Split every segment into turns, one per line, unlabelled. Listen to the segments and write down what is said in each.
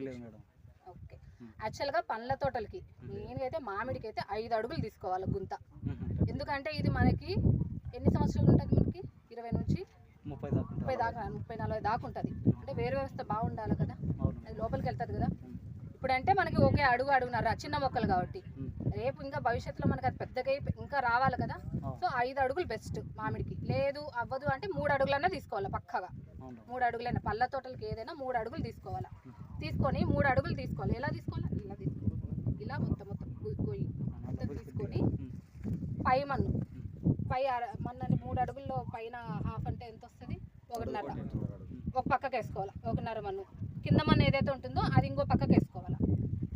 లేదు madam.
Okay
Hmm.
యాక్చువల్గా పండ్ల తోటలకి మెయిన్గా అయితే మామిడికి అయితే ఐదు అడుగులు తీసుకోవాలి గుంత.
మ్మ్.
ఎందుకంటే ఇది మనకి ఎన్ని సంవత్సరాలు ఉంటుంది మనకి? ఇరవై నుంచి
ముప్పై దాకా.
ముప్పై దాకా ముప్పై నలభై దాకా ఉంటుంది. అంటే వేరు వ్యవస్థ బాగుండాలి కదా? అది లోపలికి వెళ్తుంది కదా. ఇప్పుడంటే మనకి ఓకే అడుగు అడుగున్నారు చిన్న మొక్కలు కాబట్టి. రేపు ఇంకా భవిష్యత్తులో మనకి అది పెద్దగా ఇంకా రావాలి కదా?
అవును.
సో ఐదు అడుగులు బెస్ట్ మామిడికి. లేదు అవ్వదు అంటే మూడు అడుగులన్నా తీసుకోవాలి పక్కగా. మూడు అడుగులైనా పళ్ళ తోటలకి ఏదైనా మూడు అడుగులు తీసుకోవాలి. తీసుకొని మూడు అడుగులు తీసుకోవాలి. ఎలా తీసుకోవాలి? ఇలా తీసుకోవాలి. ఇలా మొత్తం మొత్తం. పోయి గొయ్యి మొత్తం తీసుకొని పై మన్ను. పై అర- మన్నని మూడు అడుగుల్లో పైన హాఫ్ అంటే ఎంత వస్తుంది? ఒకటిన్నర. ఒక పక్కకి వేసుకోవాలి? ఒకటిన్నర మన్ను. కింద మన్ను ఏదైతే ఉంటుందో అది ఇంకో పక్కకి వేసుకోవాలి?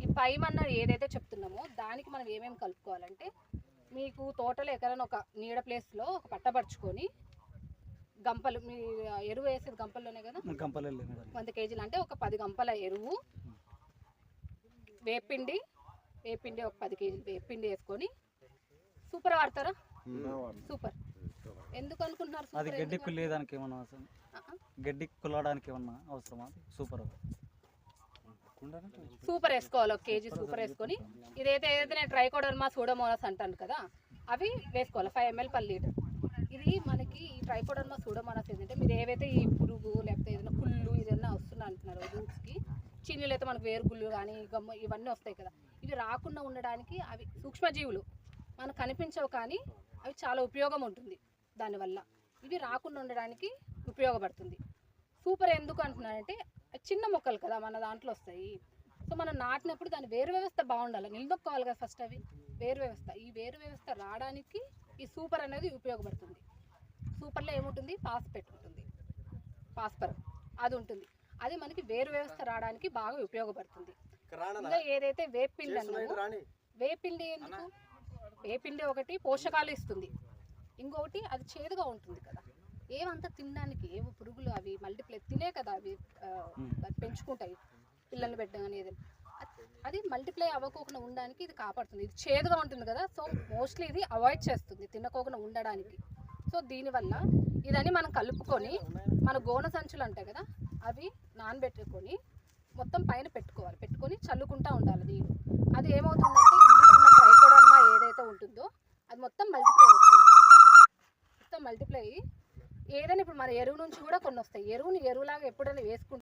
ఈ పై మన్న ఏదైతే చెప్తున్నామో దానికి మనం ఏమేమి కలుపుకోవాలంటే మీకు తోటలో ఎక్కడైనా ఒక నీడ ప్లేస్లో ఒక పట్టపరుచుకొని గంపలు మీ ఎరువు వేసేది గంపల్లోనే కదా? వంద కేజీలు అంటే ఒక పది గంపల ఎరువు. వేపిండి వేపిండి ఒక పది కేజీలు వేపిండి వేసుకొని సూపర్ వాడతారా? సూపర్. ఎందుకు అనుకుంటున్నారు
అది గడ్డి? కుళ్ళేదానికి ఏమన్నా అవసరం. గడ్డి కుల్లడానికి ఏమన్నా అవసరమా? సూపర్
సూపర్ వేసుకోవాలి ఒక కేజీ సూపర్ వేసుకొని. ఇదైతే ఏదైతే నేను ట్రైకోడర్మా సూడోమోనస్ అంటాను కదా అవి వేసుకోవాలి ఫైవ్ ఎంఎల్ పర్ లీటర్. ఇది మనకి ఈ ట్రైకోడర్మా సూడోమోనస్ ఏంటంటే మీరు ఏవైతే ఈ పురుగు లేకపోతే ఏదైనా కుళ్ళు ఏదైనా వస్తున్నా అంటున్నారు రూట్స్కి చిన్నీలు అయితే మనకు వేరుగుళ్ళు కానీ గమ్మ ఇవన్నీ వస్తాయి కదా. ఇవి రాకుండా ఉండడానికి అవి సూక్ష్మజీవులు మనకు కనిపించవు కానీ అవి చాలా ఉపయోగం ఉంటుంది దానివల్ల. ఇవి రాకుండా ఉండడానికి ఉపయోగపడుతుంది. సూపర్ ఎందుకు అంటున్నారంటే చిన్న మొక్కలు కదా మన దాంట్లో వస్తాయి. సో మనం నాటినప్పుడు దాని వేరు వ్యవస్థ బాగుండాలి. నిలదొక్కోవాలి కదా ఫస్ట్ అవి. వేరు వ్యవస్థ. ఈ వేరు వ్యవస్థ రావడానికి ఈ సూపర్ అనేది ఉపయోగపడుతుంది. సూపర్లో ఏముంటుంది? పాస్పెట్ ఉంటుంది. పాస్పర్ అది ఉంటుంది. అది మనకి వేరు వ్యవస్థ రావడానికి బాగా ఉపయోగపడుతుంది. ఇంకా ఏదైతే వేపిండి అన్నామో వేపిండి ఎందుకు? వేపిండి ఒకటి పోషకాలు ఇస్తుంది. ఇంకొకటి అది చేదుగా ఉంటుంది కదా. ఏమంతా తినడానికి ఏవో పురుగులు అవి మల్టిప్లై తినే కదా అవి పెంచుకుంటాయి. పిల్లల్ని పెట్టగానే ఏదైనా. అది- మల్టిప్లై అవ్వకోకుండా ఉండడానికి ఇది కాపాడుతుంది. ఇది చేదుగా ఉంటుంది కదా సో మోస్ట్లీ ఇది అవాయిడ్ చేస్తుంది తినకోకుండా ఉండడానికి. సో దీనివల్ల ఇదని మనం కలుపుకొని మన గోన సంచులు అంటాయి కదా అవి నానబెట్టుకొని మొత్తం పైన పెట్టుకోవాలి. పెట్టుకొని చల్లుకుంటా ఉండాలి నీరు అది ఏమవుతుందంటే ఇందులో ఉన్న ట్రైకోడర్మా ఏదైతే ఉంటుందో అది మొత్తం మల్టిప్లై అవుతుంది. మొత్తం మల్టిప్లై అయ్యి ఏదైనా ఇప్పుడు మన ఎరువు నుంచి కూడా కొన్ని వస్తాయి. ఎరువుని ఎరువులాగా ఎప్పుడైనా వేసుకుంటే